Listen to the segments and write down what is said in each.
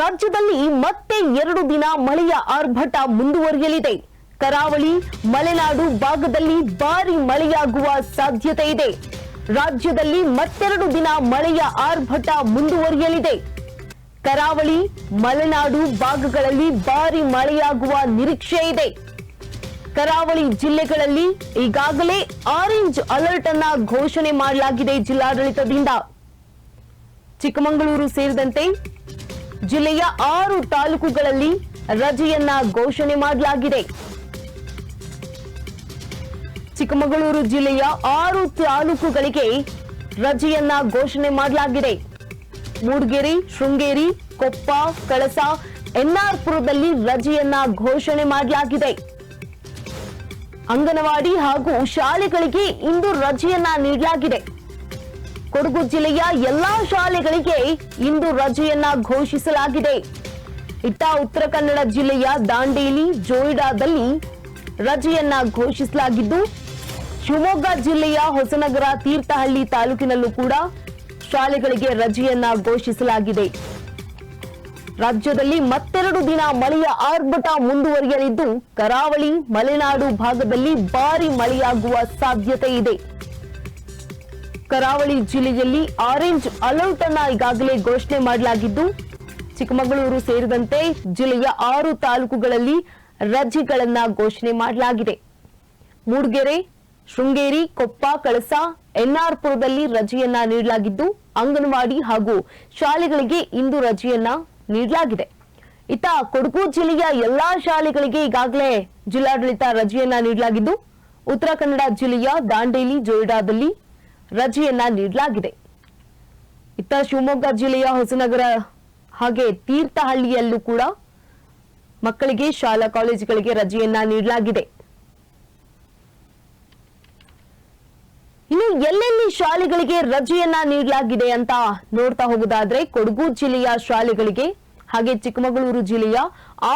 ರಾಜ್ಯದಲ್ಲಿ ಮತ್ತೆ ಎರಡು ದಿನ ಮಳೆಯ ಆರ್ಭಟ ಮುಂದುವರಿಯಲಿದೆ. ಕರಾವಳಿ, ಮಲೆನಾಡು ಭಾಗದಲ್ಲಿ ಭಾರಿ ಮಳೆಯಾಗುವ ಸಾಧ್ಯತೆ ಇದೆ. ರಾಜ್ಯದಲ್ಲಿ ಮತ್ತೆರಡು ದಿನ ಮಳೆಯ ಆರ್ಭಟ ಮುಂದುವರಿಯಲಿದೆ. ಕರಾವಳಿ, ಮಲೆನಾಡು ಭಾಗಗಳಲ್ಲಿ ಭಾರಿ ಮಳೆಯಾಗುವ ನಿರೀಕ್ಷೆ ಇದೆ. ಕರಾವಳಿ ಜಿಲ್ಲೆಗಳಲ್ಲಿ ಈಗಾಗಲೇ ಆರೆಂಜ್ ಅಲರ್ಟ್ ಅನ್ನ ಘೋಷಣೆ ಮಾಡಲಾಗಿದೆ ಜಿಲ್ಲಾಡಳಿತದಿಂದ. ಚಿಕ್ಕಮಗಳೂರು ಸೇರಿದಂತೆ ಜಿಲ್ಲೆಯ ಆರು ತಾಲೂಕುಗಳಲ್ಲಿ ರಜೆಯನ್ನ ಘೋಷಣೆ ಮಾಡಲಾಗಿದೆ. ಚಿಕ್ಕಮಗಳೂರು ಜಿಲ್ಲೆಯ ಆರು ತಾಲೂಕುಗಳಿಗೆ ರಜೆಯನ್ನ ಘೋಷಣೆ ಮಾಡಲಾಗಿದೆ. ಮೂಡಿಗೆರೆ, ಶೃಂಗೇರಿ, ಕೊಪ್ಪ, ಕಳಸ, ಎನ್ಆರ್ಪುರದಲ್ಲಿ ರಜೆಯನ್ನ ಘೋಷಣೆ ಮಾಡಲಾಗಿದೆ. ಅಂಗನವಾಡಿ ಹಾಗೂ ಶಾಲೆಗಳಿಗೆ ಇಂದು ರಜೆಯನ್ನ ನೀಡಲಾಗಿದೆ. ಕೊಡಗು ಜಿಲ್ಲೆಯ ಎಲ್ಲಾ ಶಾಲೆಗಳಿಗೆ ಇಂದು ರಜೆಯನ್ನ ಘೋಷಿಸಲಾಗಿದೆ. ಇತ್ತ ಉತ್ತರ ಕನ್ನಡ ಜಿಲ್ಲೆಯ ದಾಂಡೇಲಿ, ಜೋಯಿಡಾದಲ್ಲಿ ರಜೆಯನ್ನ ಘೋಷಿಸಲಾಗಿದ್ದು, ಶಿವಮೊಗ್ಗ ಜಿಲ್ಲೆಯ ಹೊಸನಗರ ತೀರ್ಥಹಳ್ಳಿ ತಾಲೂಕಿನಲ್ಲೂ ಕೂಡ ಶಾಲೆಗಳಿಗೆ ರಜೆಯನ್ನ ಘೋಷಿಸಲಾಗಿದೆ. ರಾಜ್ಯದಲ್ಲಿ ಮತ್ತೆರಡು ದಿನ ಮಳೆಯ ಆರ್ಭಟ ಮುಂದುವರಿಯಲಿದ್ದು, ಕರಾವಳಿ, ಮಲೆನಾಡು ಭಾಗದಲ್ಲಿ ಭಾರಿ ಮಳೆಯಾಗುವ ಸಾಧ್ಯತೆ ಇದೆ. ಕರಾವಳಿ ಜಿಲ್ಲೆಯಲ್ಲಿ ಆರೆಂಜ್ ಅಲರ್ಟ್ ಅನ್ನ ಈಗಾಗಲೇ ಘೋಷಣೆ ಮಾಡಲಾಗಿದ್ದು, ಚಿಕ್ಕಮಗಳೂರು ಸೇರಿದಂತೆ ಜಿಲ್ಲೆಯ ಆರು ತಾಲೂಕುಗಳಲ್ಲಿ ರಜೆಗಳನ್ನ ಘೋಷಣೆ ಮಾಡಲಾಗಿದೆ. ಮೂಡಿಗೆರೆ, ಶೃಂಗೇರಿ, ಕೊಪ್ಪ, ಕಳಸ, ಎನ್ಆರ್ಪುರದಲ್ಲಿ ರಜೆಯನ್ನ ನೀಡಲಾಗಿದ್ದು, ಅಂಗನವಾಡಿ ಹಾಗೂ ಶಾಲೆಗಳಿಗೆ ಇಂದು ರಜೆಯನ್ನ ನೀಡಲಾಗಿದೆ. ಇತ್ತ ಕೊಡಗು ಜಿಲ್ಲೆಯ ಎಲ್ಲಾ ಶಾಲೆಗಳಿಗೆ ಈಗಾಗಲೇ ಜಿಲ್ಲಾಡಳಿತ ರಜೆಯನ್ನ ನೀಡಲಾಗಿದ್ದು ಉತ್ತರ ಕನ್ನಡ ಜಿಲ್ಲೆಯ ದಾಂಡೇಲಿ ಜೋಯಿಡಾದಲ್ಲಿ ರಜೆಯನ್ನ ನೀಡಲಾಗಿದೆ. ಇತ್ತ ಶಿವಮೊಗ್ಗ ಜಿಲ್ಲೆಯ ಹೊಸನಗರ ಹಾಗೆ ತೀರ್ಥಹಳ್ಳಿಯಲ್ಲೂ ಕೂಡ ಮಕ್ಕಳಿಗೆ ಶಾಲಾ ಕಾಲೇಜುಗಳಿಗೆ ರಜೆಯನ್ನ ನೀಡಲಾಗಿದೆ. ಇನ್ನು ಎಲ್ಲೆಲ್ಲಿ ಶಾಲೆಗಳಿಗೆ ರಜೆಯನ್ನ ನೀಡಲಾಗಿದೆ ಅಂತ ನೋಡ್ತಾ ಹೋಗುದಾದ್ರೆ ಕೊಡಗು ಜಿಲ್ಲೆಯ ಶಾಲೆಗಳಿಗೆ ಹಾಗೆ ಚಿಕ್ಕಮಗಳೂರು ಜಿಲ್ಲೆಯ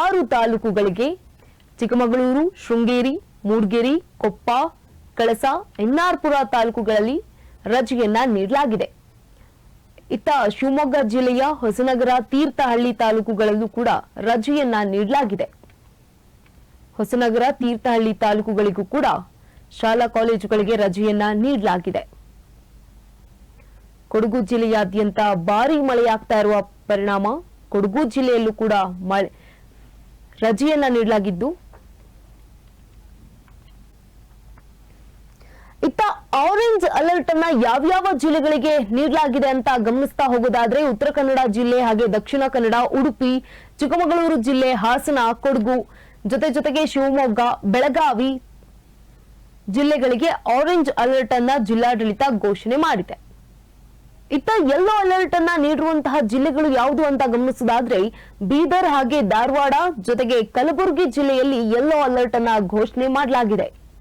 ಆರು ತಾಲೂಕುಗಳಿಗೆ ಚಿಕ್ಕಮಗಳೂರು, ಶೃಂಗೇರಿ, ಮೂಡಿಗೆರೆ, ಕೊಪ್ಪ, ಕಳಸ, ಎನ್ನಾರ್ಪುರ ತಾಲೂಕುಗಳಲ್ಲಿ ರಜೆಯನ್ನ ನೀಡಲಾಗಿದೆ. ಇತ್ತ ಶಿವಮೊಗ್ಗ ಜಿಲ್ಲೆಯ ಹೊಸನಗರ ತೀರ್ಥಹಳ್ಳಿ ತಾಲೂಕುಗಳಲ್ಲೂ ಕೂಡ ರಜೆಯನ್ನ ನೀಡಲಾಗಿದೆ. ಹೊಸನಗರ ತೀರ್ಥಹಳ್ಳಿ ತಾಲೂಕುಗಳಿಗೂ ಕೂಡ ಶಾಲಾ ಕಾಲೇಜುಗಳಿಗೆ ರಜೆಯನ್ನ ನೀಡಲಾಗಿದೆ. ಕೊಡಗು ಜಿಲ್ಲೆಯಾದ್ಯಂತ ಭಾರೀ ಮಳೆಯಾಗ್ತಾ ಇರುವ ಪರಿಣಾಮ ಕೊಡಗು ಜಿಲ್ಲೆಯಲ್ಲೂ ಕೂಡ ಮಳೆ, ರಜೆಯನ್ನ ನೀಡಲಾಗಿದ್ದು ಇತ್ತ ಆರೆಂಜ್ ಅಲರ್ಟ್ ಅನ್ನ ಯಾವ್ಯಾವ ಜಿಲ್ಲೆಗಳಿಗೆ ನೀಡಲಾಗಿದೆ ಅಂತ ಗಮನಿಸ್ತಾ ಹೋಗೋದಾದ್ರೆ ಉತ್ತರ ಕನ್ನಡ ಜಿಲ್ಲೆ ಹಾಗೆ ದಕ್ಷಿಣ ಕನ್ನಡ, ಉಡುಪಿ, ಚಿಕ್ಕಮಗಳೂರು ಜಿಲ್ಲೆ, ಹಾಸನ, ಕೊಡಗು, ಜೊತೆ ಜೊತೆಗೆ ಶಿವಮೊಗ್ಗ, ಬೆಳಗಾವಿ ಜಿಲ್ಲೆಗಳಿಗೆ ಆರೆಂಜ್ ಅಲರ್ಟ್ ಅನ್ನ ಜಿಲ್ಲಾಡಳಿತ ಘೋಷಣೆ ಮಾಡಿದೆ. ಇತ್ತ ಯೆಲ್ಲೋ ಅಲರ್ಟ್ ಅನ್ನ ನೀಡಿರುವಂತಹ ಜಿಲ್ಲೆಗಳು ಯಾವುದು ಅಂತ ಗಮನಿಸೋದಾದ್ರೆ ಬೀದರ್ ಹಾಗೆ ಧಾರವಾಡ, ಜೊತೆಗೆ ಕಲಬುರಗಿ ಜಿಲ್ಲೆಯಲ್ಲಿ ಯೆಲ್ಲೋ ಅಲರ್ಟ್ ಅನ್ನ ಘೋಷಣೆ ಮಾಡಲಾಗಿದೆ.